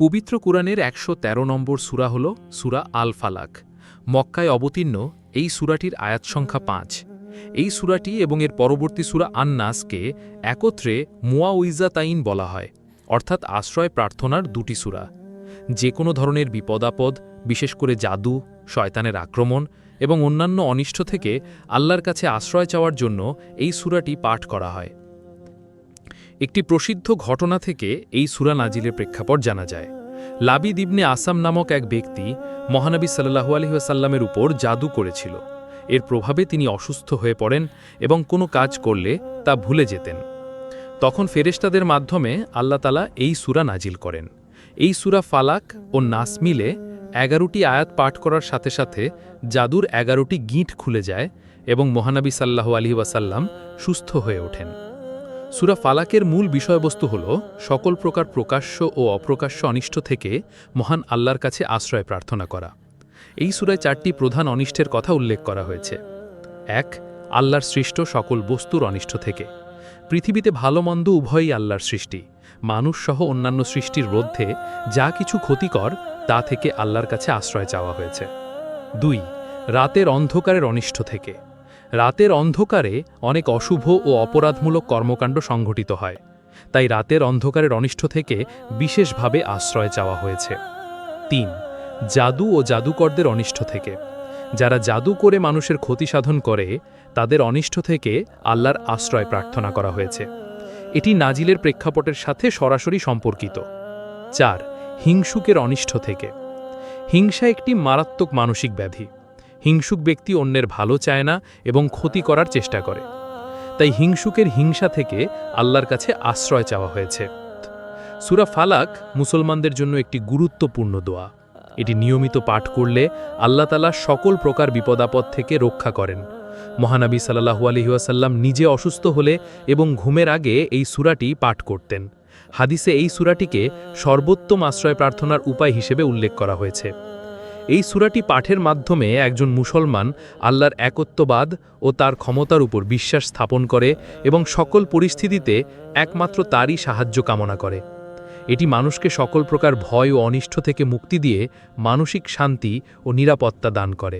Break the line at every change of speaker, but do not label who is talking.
পবিত্র কুরআনের একশো তেরো নম্বর সূরা হল সূরা আল ফালাক মক্কায় অবতীর্ণ এই সূরাটির আয়াত সংখ্যা পাঁচ। এই সুরাটি এবং এর পরবর্তী সুরা আন্নাসকে একত্রে মুয়াউইজাতাইন বলা হয়, অর্থাৎ আশ্রয় প্রার্থনার দুটি সূরা। যে কোনো ধরনের বিপদাপদ, বিশেষ করে জাদু, শয়তানের আক্রমণ এবং অন্যান্য অনিষ্ট থেকে আল্লাহর কাছে আশ্রয় চাওয়ার জন্য এই সূরাটি পাঠ করা হয়। একটি প্রসিদ্ধ ঘটনা থেকে এই সূরা নাজিলের প্রেক্ষাপট জানা যায়। লাবিদ ইবনে আসাম নামক এক ব্যক্তি মহানবী সাল্লাহু আলহিহাসাল্লামের উপর জাদু করেছিল। এর প্রভাবে তিনি অসুস্থ হয়ে পড়েন এবং কোনো কাজ করলে তা ভুলে যেতেন। তখন ফেরেশতাদের মাধ্যমে আল্লাহতালা এই সূরা নাজিল করেন। এই সূরা ফালাক ও নাস মিলে এগারোটি আয়াত পাঠ করার সাথে সাথে জাদুর এগারোটি গিঁট খুলে যায় এবং মহানবী সাল্লাহু আলহি ওয়াসাল্লাম সুস্থ হয়ে ওঠেন। সুরা ফালাকের মূল বিষয়বস্তু হল সকল প্রকার প্রকাশ্য ও অপ্রকাশ্য অনিষ্ট থেকে মহান আল্লাহর কাছে আশ্রয় প্রার্থনা করা। এই সুরায় চারটি প্রধান অনিষ্টের কথা উল্লেখ করা হয়েছে। এক, আল্লাহর সৃষ্ট সকল বস্তুর অনিষ্ট থেকে। পৃথিবীতে ভালো মন্দ উভয়ই আল্লাহর সৃষ্টি। মানুষ সহ অন্যান্য সৃষ্টির মধ্যে যা কিছু ক্ষতিকর, তা থেকে আল্লাহর কাছে আশ্রয় চাওয়া হয়েছে। দুই, রাতের অন্ধকারের অনিষ্ট থেকে। রাতের অন্ধকারে অনেক অশুভ ও অপরাধমূলক কর্মকাণ্ড সংঘটিত হয়। তাই রাতের অন্ধকারের অনিষ্ট থেকে বিশেষভাবে আশ্রয় চাওয়া হয়েছে। তিন, জাদু ও জাদুকরদের অনিষ্ট থেকে। যারা জাদু করে মানুষের ক্ষতি সাধন করে, তাদের অনিষ্ট থেকে আল্লাহর আশ্রয় প্রার্থনা করা হয়েছে। এটি নাজিলের প্রেক্ষাপটের সাথে সরাসরি সম্পর্কিত। চার, হিংসুকের অনিষ্ট থেকে। হিংসা একটি মারাত্মক মানসিক ব্যাধি। হিংসুক ব্যক্তি অন্যের ভালো চায় না এবং ক্ষতি করার চেষ্টা করে। তাই হিংসুকের হিংসা থেকে আল্লাহর কাছে আশ্রয় চাওয়া হয়েছে। সুরা ফালাক মুসলমানদের জন্য একটি গুরুত্বপূর্ণ দোয়া। এটি নিয়মিত পাঠ করলে আল্লাহ তালা সকল প্রকার বিপদাপদ থেকে রক্ষা করেন। মহানবী সাল্লাহু আলহিউসাল্লাম নিজে অসুস্থ হলে এবং ঘুমের আগে এই সুরাটি পাঠ করতেন। হাদিসে এই সুরাটিকে সর্বোত্তম আশ্রয় প্রার্থনার উপায় হিসেবে উল্লেখ করা হয়েছে। এই সুরাটি পাঠের মাধ্যমে একজন মুসলমান আল্লাহর একত্ববাদ ও তার ক্ষমতার উপর বিশ্বাস স্থাপন করে এবং সকল পরিস্থিতিতে একমাত্র তারই সাহায্য কামনা করে। এটি মানুষকে সকল প্রকার ভয় ও অনিষ্ট থেকে মুক্তি দিয়ে মানসিক শান্তি ও নিরাপত্তা দান করে।